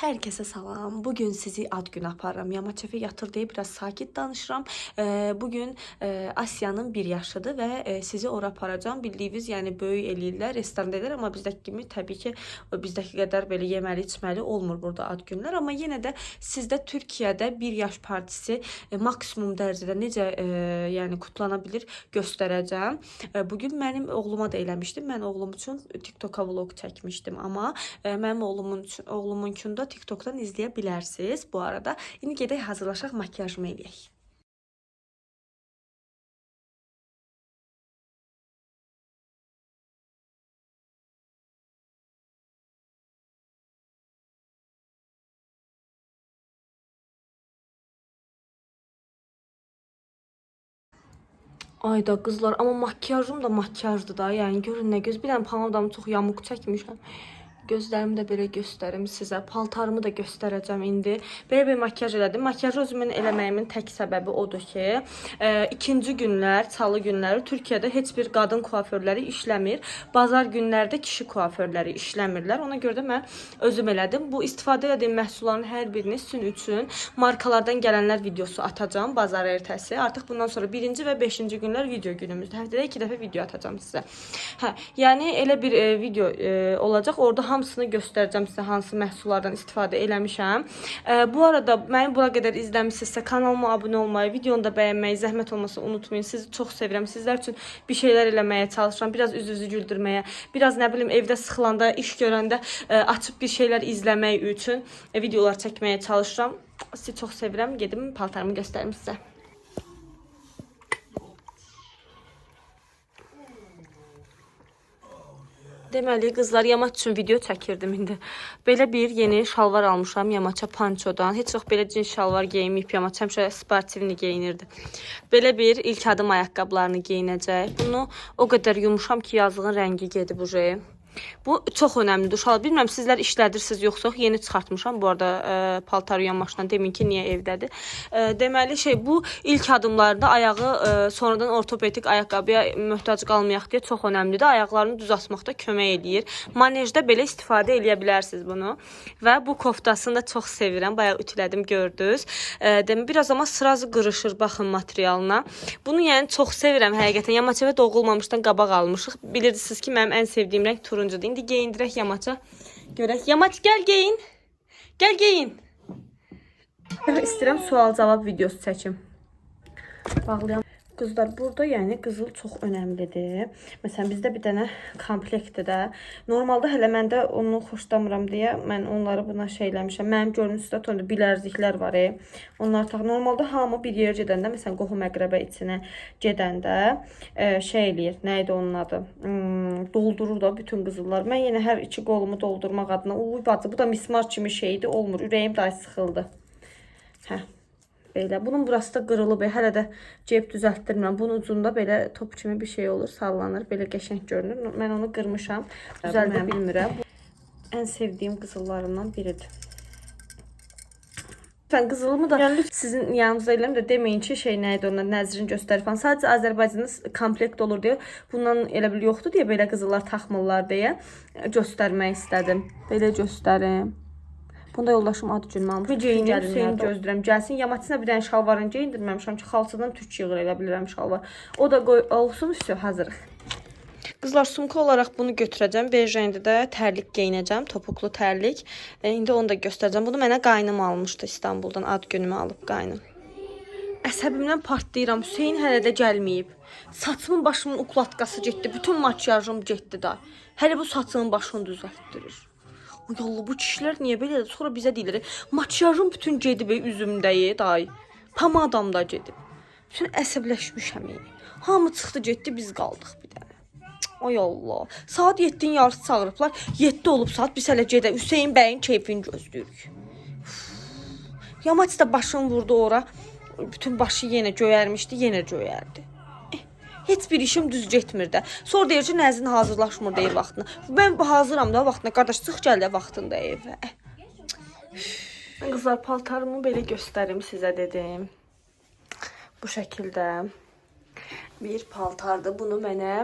Herkese salam. Bugün sizi ad gün aparıram. Yamaçefe yatır deyə biraz sakit danışıram. Bugün Asiyanın bir yaşıdır və sizi ora aparacağım. Bildiyiniz, yəni böyük eləyirlər, restoran edirlər, amma bizdəki kimi təbii ki bizdəki qədər belə yeməli, içməli olmur burada ad günlər, amma yenə də sizdə Türkiyədə bir yaş partisi maksimum dərəcədə necə yəni kutlana bilir göstərəcəm. E, Bugün mənim oğluma da eləmişdim. Mən oğlum üçün TikTok-a vlog çəkmişdim, amma mənim oğlumun üçün, oğlumunkunu da TikTok'dan izləyə bilərsiniz bu arada. İndi gedək hazırlaşaq, makiyajımı eləyək. Ayda qızlar, amma makiyajım da makiyajdır da. Yəni görün nə göz. Bir dənə pomidamı çox yamuq çəkmişəm. Gözlərimi də belə göstərim sizə. Paltarımı da göstərəcəm indi. Belə bir makiyaj elədim. Makiyajı özümün eləməyimin tək səbəbi odur ki, e, ikinci günlər, çalı günləri Türkiyədə heç bir qadın kuaförləri işləmir. Bazar günlərdə kişi kuaförləri işləmirlər. Ona görə də mən özüm elədim. Bu istifadə etdiyim məhsulların hər birini sizin üçün markalardan gələnlər videosu atacağım bazar ertəsi. Artıq bundan sonra birinci və beşinci günlər video günümüzdür. Həftədə iki dəfə video atacağım sizə. Hə, yəni elə bir e, video e, olacaq. Orada hamısını göstərəcəm sizə hansı məhsullardan istifadə eləmişəm. E, bu arada məni bura qədər izləmisinizsə kanalıma abunə olmayı, videonu da bəyənməyi, zəhmət olmasa unutmayın. Sizi çox sevirəm. Sizlər üçün bir şeylər eləməyə çalışıram. Biraz üzünüzü güldürməyə, biraz nə bilim evdə sıxılanda, iş görəndə e, açıb bir şeylər izləmək üçün e, videolar çəkməyə çalışıram. Sizi çox sevirəm. Gedim paltarımı göstərim sizə. Deməli, qızlar yamaç üçün video çəkirdim indi. Belə bir yeni şalvar almışam yamaça pançodan. Heç vaxt belə cins şalvar geyinməyib yamaç. Həmişə sportivni geyinirdi. Belə bir ilk adım ayaqqabılarını geyinəcək. Bunu o qədər yumuşam ki, yazığın rəngi gedib uje. Bu çox önəmlidir uşaqlar. Bilmirəm sizlər işlədirsiniz yoxsa yox. Yeni çıxartmışam bu arada e, paltar yuyan maşından. Demin ki, niyə evdədir. E, deməli şey bu ilk adımlarda ayağı e, sonradan ortopedik ayaqqabıya möhtac qalmayaq deyə çox önəmlidir. Ayaqlarını düz atmaqda kömək eləyir. Manejdə belə istifadə eləyə bilərsiniz bunu. Və bu koftasını da çox sevirəm. Bayaq ütülədim gördünüz. E, demə biraz amma sırazı qırışır baxın materialına. Bunu yəni çox sevirəm həqiqətən. Yamaçevə doğulmamışdan qabaq almışıq. Bilirsiniz ki, mənim ən sevdiyim rəng turuncudur. İndi geyindirək yamaça. Görək. Yamaç gəl geyin. Gəl geyin. İstəyirəm sual-cavab videosu çəkim. Bağlayam. Qızlar, burada yəni qızıl çox önəmlidir. Məsələn, bizdə bir dənə komplektdir də. Normalda hələ məndə onu xoşlamıram deyə mən onları buna şey eləmişəm. Mənim görünüşdə tonda bilərziklər var. E. Onlar tax normalda hamı bir yerə gedəndə, məsələn, qohum əqrəbə içinə gedəndə e, şey eləyir. Nə idi onun adı? Hmm, doldurur da bütün qızıllar. Mən yenə hər iki qolumu doldurmaq adına, uy bacı, bu da mismar kimi şeydir, olmur. Ürəyim daha sıxıldı. Hə. Belə. Bunun burası da qırılıb. Hələ də ceb düzəltdirmirəm. Bunun ucunda belə top kimi bir şey olur, sallanır. Belə qəşəng görünür. Mən onu qırmışam. Düzəldə bilmirəm. Bu ən sevdiyim qızıllarımdan biridir. Lütfen qızılımı da yəni, sizin yanınızda eləm də deməyin ki, şey nə idi onlar nəzrin göstərir falan. Sadəcə Azərbaycanda komplekt olur deyə, bundan elə bil yoxdur deyə belə qızıllar taxmırlar deyə göstərmək istədim. Belə göstərim. Bunda yoldaşım ad günümü almış. Bir geyinir, Hüseyin gözləyirəm. Gəlsin, yamaçına bir dənə şalvarını geyindirməmişəm ki, xalçadan tük yığır elə bilirəm şalvar. O da qoy olsun, üstü hazırıq. Qızlar sumka olaraq bunu götürəcəm. Bej rəngdə də tərlik geyinəcəm, topuqlu tərlik. E, indi onu da göstərəcəm. Bunu mənə qaynım almışdı İstanbuldan. Ad günümü alıb qaynım. Əsəbimdən partlayıram. Hüseyn hələ də gəlməyib. Saçımın başımın ukladkası getdi. Bütün makiyajım getdi da. Hələ bu saçının başını düzəltdirir. Yollu bu kişilər niyə belədir? Sonra bizə deyirlər, makiyajım bütün gedib üzümdəyi, day. Pamadam da gedib. Bütün əsəbləşmişəm. Hamı çıxdı, getdi, biz qaldıq bir dənə. Ay Allah. Saat 7-nin yarısı çağırıblar. 7 olub saat biz hələ gedə Hüseyn bəyin keyfini gözləyirik. Yamaç da başını vurdu ora. Bütün başı yenə göyərmişdi, yenə göyərdi. Heç bir işim düz getmir də. Sonra deyir ki, Nəzrin hazırlaşmır deyir vaxtına. Mən hazıram da vaxtına. Qardaş çıx gəl də vaxtında evə. Qızlar paltarımı belə göstərim sizə dedim. Bu şəkildə. bir paltardır. Bunu mənə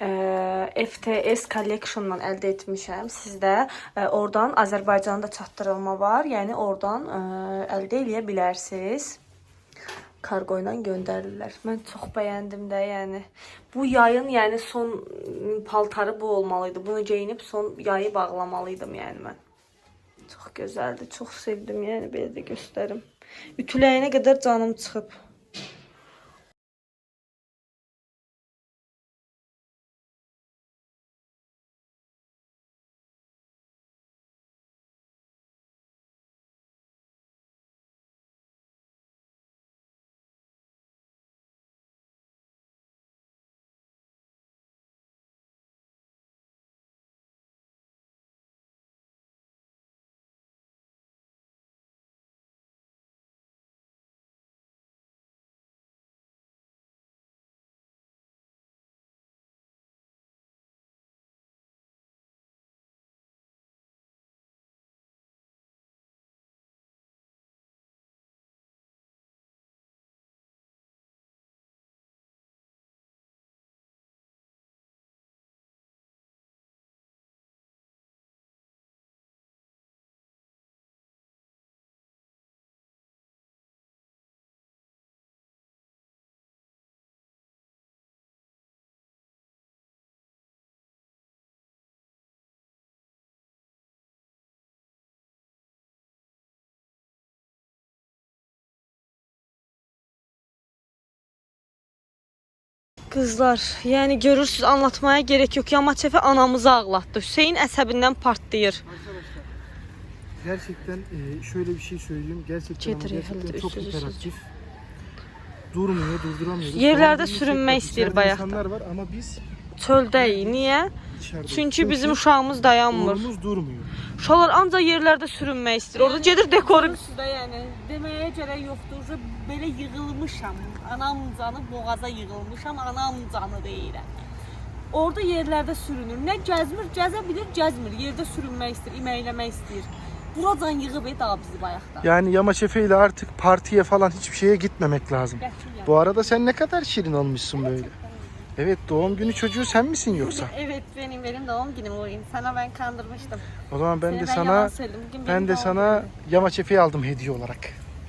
e, FTS Collection-dan əldə etmişəm. Sizdə e, oradan Azərbaycanda çatdırılma var. Yəni oradan e, əldə eləyə bilərsiniz. Kargo ilə göndərirlər. Mən çox bəyəndim də, yəni bu yayın yəni son paltarı bu olmalıydı. Bunu geyinib son yayı bağlamalıydım yəni mən. Çox gözəldir, çox sevdim, yəni belə də göstərim. Ütüləyənə qədər canım çıxıb. Qızlar, yəni görürsüz anlatmaya gerek yok. Yamaçefe anamızı ağlatdı. Hüseyin əsəbindən partlayır. Gerçekten e, şöyle bir şey söyleyeyim. Gerçekten, ama gerçekten çok üstü, hiperaktif. Durmuyor, durduramıyoruz. Yerlerde Doğum günü sürünmek istəyir içeride bayaqdan. insanlar var ama biz Çöldəyik. Niyə? dışarıdayız. Çünki bizim uşağımız dayanmır. Uğurumuz durmuyor. Uşaqlar ancaq yerlərdə sürünmək istəyir. Orada gedir dekoru Sizdə yəni deməyə gərək yoxdur. Belə yığılmışam. Anam canı boğaza yığılmışam. Anam canı deyirəm. Orada yerlərdə sürünür. Nə gəzmir, gəzə bilir, gəzmir. Yerdə sürünmək istəyir, iməkləmək istəyir. Buracan yığıb et daha bizi bayaqdan. Yani Yamaçefe ile artık partiye falan hiçbir şeye gitmemek lazım. Qətiyyən. Bu arada sen ne kadar şirin olmuşsun böyle. Evet doğum günü çocuğu sen misin yoksa? Evet benim benim doğum günüm bugün. Sana ben kandırmıştım. O zaman ben Seni de yalan sana söyledim. Bugün ben benim de doğum sana günüm. Yamaçefe'yi aldım hediye olarak.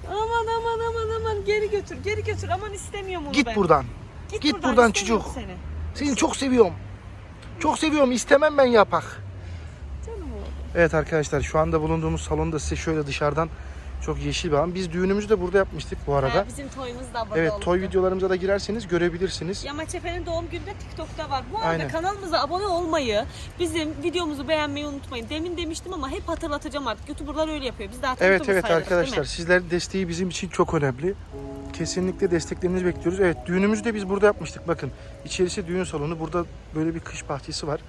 Aman aman aman aman geri götür geri götür aman istemiyorum onu Git ben. buradan. git buradan istemiyorum çocuk. Seni. Seni çok seviyorum. Çok seviyorum. İstemem ben yapak. Canım oğlum. Evet arkadaşlar şu anda bulunduğumuz salonda size şöyle dışarıdan çok yeşil bir alan. Biz düğünümüzü de burada yapmıştık bu arada. Ha, bizim toyumuz da burada Evet oldu. toy videolarımıza da girerseniz görebilirsiniz. Yamaçepe'nin doğum günü de TikTok'ta var. Bu arada Aynen. kanalımıza abone olmayı, bizim videomuzu beğenmeyi unutmayın. Demin demiştim ama hep hatırlatacağım artık. YouTuber'lar öyle yapıyor. Biz de artık Evet evet değil arkadaşlar sizlerin desteği bizim için çok önemli. Kesinlikle desteklerinizi bekliyoruz. Evet düğünümüzü de biz burada yapmıştık. Bakın içerisi düğün salonu. Burada böyle bir kış bahçesi var.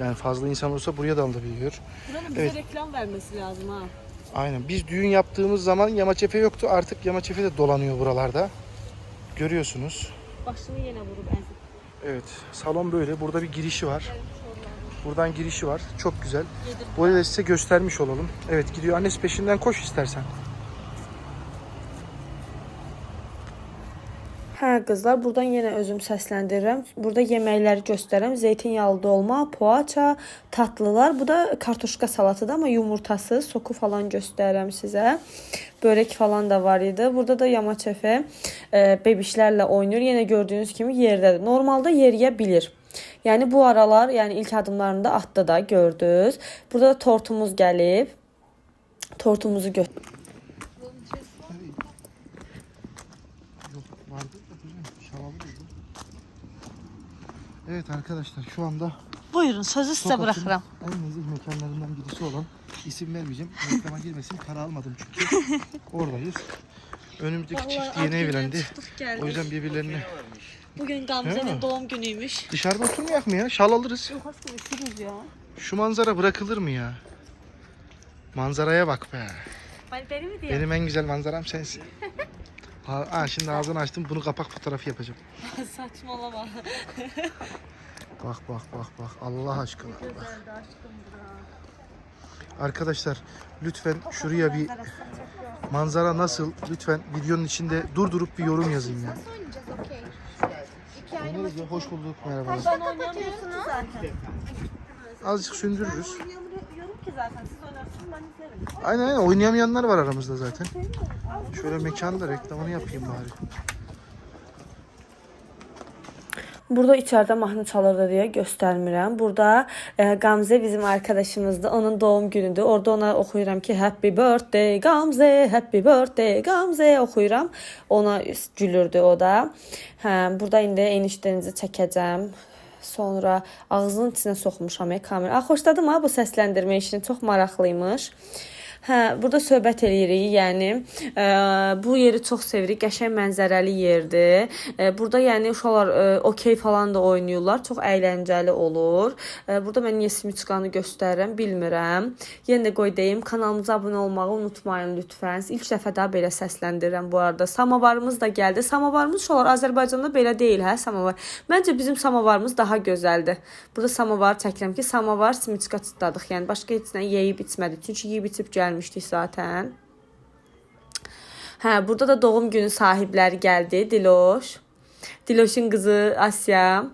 Yani fazla insan olursa buraya da alınabiliyor. Buranın bize Evet. reklam vermesi lazım ha. Aynen. Biz düğün yaptığımız zaman Yamaçefe yoktu. Artık Yamaçefe de dolanıyor buralarda. Görüyorsunuz. Başını yine vurup ezip. Evet. Salon böyle. Burada bir girişi var. Buradan girişi var. Çok güzel. Yedir. Burayı da size göstermiş olalım. Evet gidiyor. Annesi peşinden koş istersen. Hə qızlar, burdan yenə özüm səsləndirirəm. Burada yeməkləri göstərəm. Zeytinyağlı dolma, poğaça, tatlılar. Bu da kartoşka salatıdır, amma yumurtası, soku falan göstərirəm sizə. Börək falan da var idi. Burada da yamaçefe e, bebişlərlə oynayır. Yenə gördüyünüz kimi yerdədir. Normalda yeriyə bilir. Yəni bu aralar, yəni ilk adımlarında atdı da gördünüz. Burada da tortumuz gəlib. Tortumuzu götür. Yok vardı da hocam şalalı dedi. Evet arkadaşlar şu anda Buyurun sözü size Tokat'ın bırakırım. en nezih mekanlarından birisi olan isim vermeyeceğim. Reklama girmesin. Para almadım çünkü. Oradayız. Önümüzdeki çift yeni evlendi. O yüzden birbirlerine Bugün Değil mi? Gamze'nin doğum günüymüş. dışarıda oturmayak mı ya? Şal alırız. Yok üşürüz ya. Şu manzara bırakılır mı ya? Manzaraya bak be. Ben beni mi diyor? Benim en güzel manzaram sensin. Ha, ha, şimdi ağzını açtım bunu kapak fotoğrafı yapacağım. Saçmalama. Bak bak bak bak Allah aşkına. Bak. Arkadaşlar lütfen şuraya bir manzara nasıl lütfen videonun içinde durdurup bir yorum yazın ya. Nasıl oynayacağız okey? Hoş bulduk. Merhabalar. Ben oynamıyorsunuz zaten. Azıcık söndürürüz. Oynamıyorum ki zaten. Siz ben. Aynen aynen oynayamayanlar var aramızda zaten. Şöyle mekanda reklamını yapayım bari. Burada içeride mahnı çalırdı diye göstermirəm. Burada e, Gamze bizim arkadaşımızdır. Onun doğum günüdür. Orada ona oxuyuram ki Happy birthday Gamze, Happy birthday Gamze oxuyuram. Ona gülürdü o da. Hə, burada indi enişdənizi çəkəcəm. Sonra ağzının içinə soxmuşam ya kamera. Ah, xoşladım ha bu səsləndirmə işini. Çox maraqlıymış. Hə, burada söhbət eləyirik. Yəni ə, bu yeri çox sevirik. Qəşəng mənzərəli yerdir. Ə, burada yəni uşaqlar ə, okey falan da oynayırlar. Çox əyləncəli olur. Ə, burada mən niyə simiçkanı göstərirəm, bilmirəm. Yenə də qoy deyim, kanalımıza abunə olmağı unutmayın lütfən. İlk dəfə daha belə səsləndirirəm bu arada. Samavarımız da gəldi. Samavarımız uşaqlar Azərbaycanda belə deyil, hə, samavar. Məncə bizim samavarımız daha gözəldir. Burada samavar çəkirəm ki, samavar simiçka çıtladıq. Yəni başqa heç nə yeyib içmədik. Çünki yeyib içib gəlmişdik zaten. Hə, burada da doğum günü sahibləri gəldi. Diloş. Diloşun qızı Asya.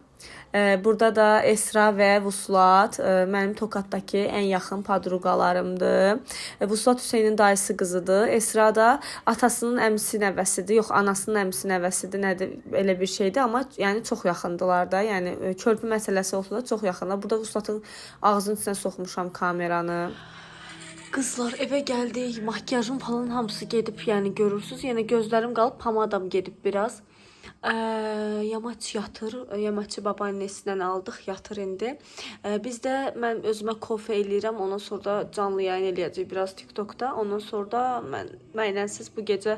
Ee, Burada da Esra və Vuslat e, mənim Tokatdakı ən yaxın podruqalarımdır. E, Vuslat Hüseynin dayısı qızıdır. Esra da atasının əmisi nəvəsidir. Yox, anasının əmisi nəvəsidir. Nədir elə bir şeydir, amma yəni çox yaxındılar da. Yəni körpü məsələsi olsa da çox yaxınlar. Burada Vuslatın ağzının içinə soxmuşam kameranı. Qızlar evə gəldik. Makiyajım falan hamısı gedib, yəni görürsüz. Yenə gözlərim qalıb, pomadam gedib biraz. Ə, yamaç yatır. Yamaçı babaannəsindən aldıq, yatır indi. Ə, biz də mən özümə kofe eləyirəm. Ondan sonra da canlı yayın eləyəcək biraz TikTokda. Ondan sonra da mən mənlə siz bu gecə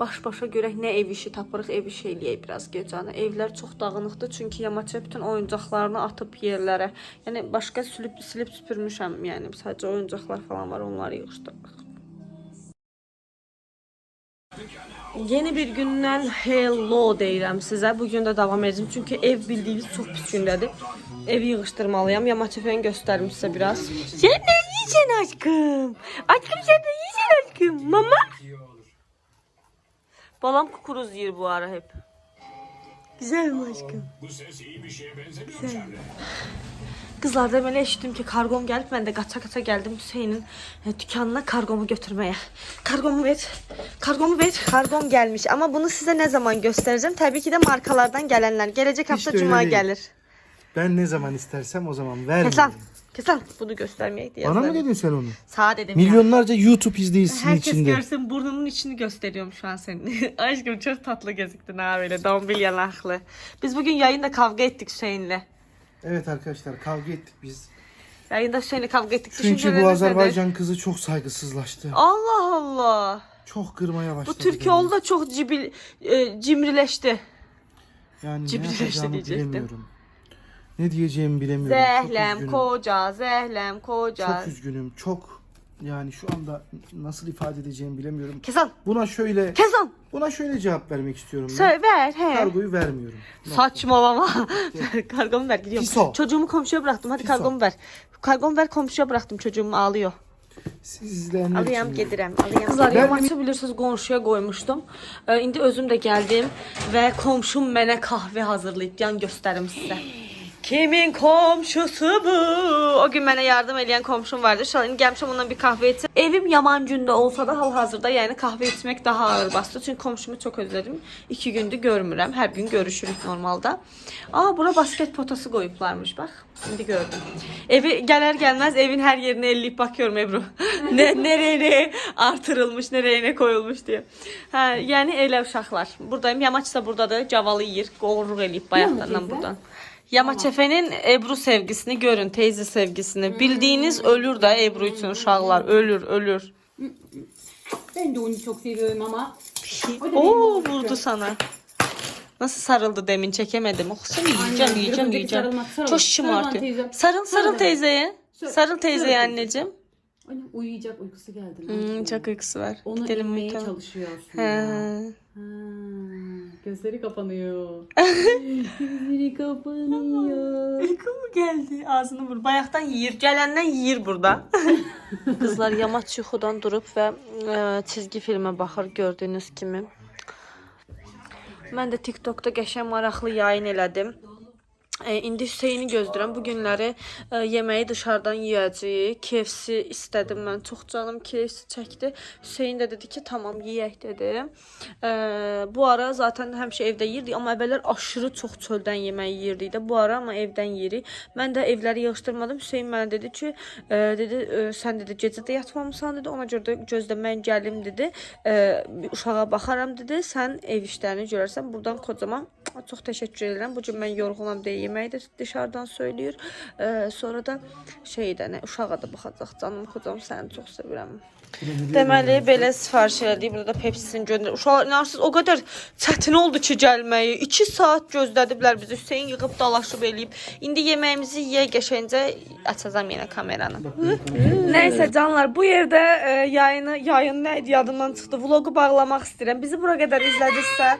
baş-başa görək nə ev işi tapırıq, ev işi eləyək biraz gecəni. Evlər çox dağınıqdır çünki yamaça bütün oyuncaqlarını atıb yerlərə. Yəni başqa silib silib süpürmüşəm, yəni sadəcə oyuncaqlar falan var, onları yığışdırırıq. Yeni bir gündən hello deyirəm sizə. Bu gün də davam edəcəm çünki ev bildiyiniz çox pis gündədir. Evi yığışdırmalıyam. Yamaçefeni göstərim sizə biraz. Sən nə yeyirsən aşkım? Aşkım sən nə yeyirsən aşkım? Mama? Balam kukuruz yiyir bu ara hep. Güzel mi aşkım? Bu ses iyi bir şeye benzemiyor. Kızlar da böyle eşittim ki kargom gelip ben de kaça kaça geldim Hüseyin'in e, dükkanına kargomu götürmeye. Kargomu ver. Kargomu ver. Kargom gelmiş ama bunu size ne zaman göstereceğim? Tabii ki de markalardan gelenler. Gelecek hafta de öyle cuma değil. gelir. Ben ne zaman istersem o zaman Kes lan. Kes lan. Bunu göstermeye diye Bana mı yazarım. dedin sen onu? Sağa dedim ya. Milyonlarca YouTube izleyicinin Herkes içinde. görsün burnunun içini gösteriyorum şu an senin. Aşkım çok tatlı gözüktün ha böyle dombil yanaklı. Biz bugün yayında kavga ettik Hüseyin'le. Evet arkadaşlar kavga ettik biz. Yayında Hüseyin'le kavga ettik. Çünkü bu? Azerbaycan kızı çok saygısızlaştı. Allah Allah. Çok kırmaya başladı. Bu Türkiye oldu da çok cibil, e, cimrileşti. Yani ne Cibril işte yapacağımı diyecektim. bilemiyorum. Ne diyeceğimi bilemiyorum. Çok Zehlem üzgünüm. koca, zehlem koca. Çok üzgünüm. Çok yani şu anda nasıl ifade edeceğimi bilemiyorum. Kesan, Buna şöyle kesan. buna şöyle cevap vermek istiyorum. Ben. Söyle ver he. Kargoyu vermiyorum. Saçmalama. kargomu ver gidiyorum. Piso. Çocuğumu komşuya bıraktım. Hadi Piso. kargomu ver. Kargomu ver komşuya bıraktım. Çocuğum ağlıyor. Siz izleyenler Alayım için. gedirəm. Alayım. Kızlar Ben- yamaçı bilirsiniz qonşuya qoymuşdum. Ee, indi özüm də gəldim və komşum mənə kahve hazırlayıb yan göstərim sizə. Kimin komşusu bu? O gün mənə yardım edən komşum vardı. Şalan indi gəlmişəm ondan bir kahve içim. Evim yaman gündə olsa da hal-hazırda yəni kahve içmək daha ağır bastı. Çünki komşumu çox özlədim. 2 gündür görmürəm. Hər gün görüşürük normalda. Aa, bura basket potası qoyublarmış bax. İndi gördüm. Evi gələr gəlməz evin hər yerinə elləyib bakıyorum Ebru. ne nereye ne artırılmış, nereye ne koyulmuş diye. Hə, yəni elə uşaqlar. Buradayım. Yamaç da burdadır. Cavalı yeyir. Qovruq eləyib bayaqdan buradan. Yamaç Efe'nin Ebru sevgisini görün, teyze sevgisini. Bildiğiniz ölür da Ebru için uşaqlar. Ölür, ölür. Ben de onu çok seviyorum ama. O da benim Oo vurdu sana. Nasıl sarıldı demin çekemedim. Oh, seni yiyeceğim, Aynen, yiyeceğim, önceki yiyeceğim. sarılmak, sarıl. Çok Sarıl bana şımartıyor. teyzem. Sarıl, sarıl Sarıl. teyzeye. Sarıl. Sarıl teyzeye Sarıl. anneciğim. Annem uyuyacak uykusu geldi. Hmm, çok uykusu var. Onu Gidelim uyuyalım. çalışıyor aslında. He. Ha, gözleri kapanıyor. gözleri kapanıyor. Uykum mu geldi? Ağzını vur. Bayaqdan yeyir. Gələndən yeyir burada. Qızlar yamaç yuxudan durub və ə, çizgi filmə baxır gördüyünüz kimi. Mən də TikTokda qəşəng maraqlı yayın elədim. E, indi Hüseyni gözləyirəm. Bu günləri e, yeməyi dışarıdan yeyəcəyik. KFC istədim mən. Çox canım KFC çəkdi. Hüseyn də dedi ki, tamam yeyək dedi. E, bu ara zaten həmişə evdə yeyirdik, amma əvvəllər aşırı çox çöldən yemək yeyirdik də. Bu ara amma evdən yeyirik. Mən də evləri yığışdırmadım. Hüseyn mənə dedi ki, e, dedi sən dedi gecə də yatmamısan dedi. Ona görə də gözlə mən gəlim dedi. Uşağa baxaram dedi. Sən ev işlərini görərsən. Buradan kocaman çox təşəkkür edirəm. Bu gün mən yorğunam deyə yeməyi də dışarıdan söyləyir. E, sonra da şeydə nə uşağa da baxacaq. Canım kocam səni çox sevirəm. Deməli belə sifariş elədik. Burada da Pepsi-sini göndər. Uşaqlar inarsınız o qədər çətin oldu ki gəlməyi. 2 saat gözlədiblər bizi. Hüseyn yığıb dalaşıb eləyib. İndi yeməyimizi yeyə qəşəncə açacağam yenə kameranı. Nəysə canlar, bu yerdə e, yayını, yayın nə idi yadımdan çıxdı. Vloqu bağlamaq istəyirəm. Bizi bura qədər izlədinizsə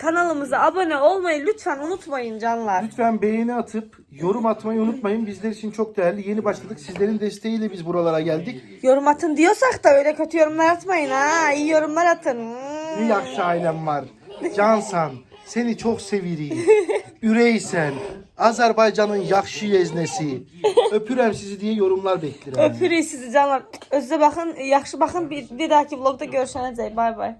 kanalımıza abunə olmayı lütfen unutmayın canlar. Lütfen beğeni atıp yorum atmayı unutmayın. Bizler için çok değerli. Yeni başladık. Sizlerin desteğiyle biz buralara geldik. Yorum atın diyorsak da öyle kötü yorumlar atmayın ha. İyi yorumlar atın. Ne yakşı ailem var. Cansan. Seni çok sevirik. Üreysen. Azerbaycan'ın yakşı yeznesi. Öpürəm sizi diye yorumlar bekliyorum. Öpürük sizi canlar. Özünüze bakın, yaxşı bakın. Bir, bir dahaki vlogda görüşənəcək. Bay bay.